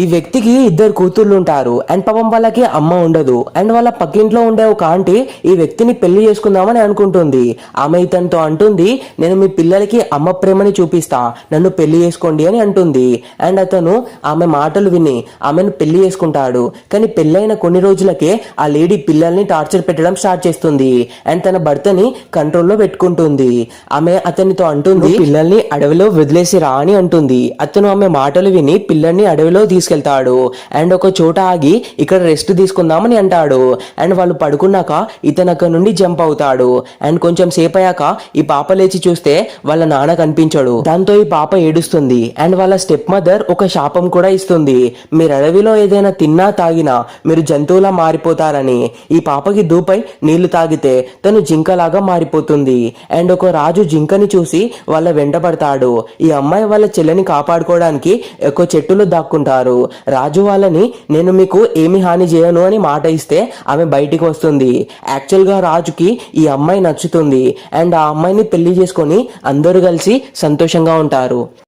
ఈ వ్యక్తికి ఇద్దరు కూతుర్లు ఉంటారు. అండ్ పాపం వాళ్ళకి అమ్మ ఉండదు. అండ్ వాళ్ళ పక్కింట్లో ఉండే ఒక ఆంటీ ఈ వ్యక్తిని పెళ్ళి చేసుకుందామని అనుకుంటుంది. ఆమె ఇతనితో అంటుంది నేను మీ పిల్లలకి అమ్మ ప్రేమని చూపిస్తా. నన్ను పెళ్ళి చేసుకోండి అని అంటుంది. అండ్ అతను ఆమె మాటలు విని ఆమెను పెళ్ళి చేసుకుంటాడు. కానీ పెళ్ళైన కొన్ని రోజులకే ఆ లేడీ పిల్లల్ని టార్చర్ పెట్టడం స్టార్ట్ చేస్తుంది. అండ్ తన భర్తని కంట్రోల్లో పెట్టుకుంటుంది. ఆమె అతనితో అంటుంది పిల్లల్ని అడవిలో వదిలేసి రా అని అంటుంది. అతను ఆమె మాటలు విని పిల్లల్ని అడవిలో తీసుకెళ్తాడు. అండ్ ఒక చోట ఆగి ఇక్కడ రెస్ట్ తీసుకుందామని అంటాడు. అండ్ వాళ్ళు పడుకున్నాక ఇతను అక్కడ నుండి జంప్ అవుతాడు. అండ్ కొంచెం సేపు అయ్యాక ఈ పాప లేచి చూస్తే వాళ్ళ నాన్న కనిపించడు. దాంతో ఈ పాప ఏడుస్తుంది. అండ్ వాళ్ళ స్టెప్ మదర్ ఒక శాపం కూడా ఇస్తుంది. మీరు అడవిలో ఏదైనా తిన్నా తాగినా మీరు జంతువులా మారిపోతారని. ఈ పాపకి దూపై నీళ్ళు తాగితే తను జింకలాగా మారిపోతుంది. అండ్ ఒక రాజు జింకని చూసి వాళ్ళ వెంటబడతాడు ఈ అమ్మాయి వాళ్ళ చెల్లెని కాపాడుకోవడానికి ఎక్కువ చెట్టులో దాక్కుంటారు. రాజు వాళ్ళని నేను మీకు ఏమి హాని చేయను అని మాట ఇస్తే ఆమె బయటికి వస్తుంది. యాక్చువల్గా రాజుకి ఈ అమ్మాయి నచ్చుతుంది. అండ్ ఆ అమ్మాయిని పెళ్ళి చేసుకొని అందరూ కలిసి సంతోషంగా ఉంటారు.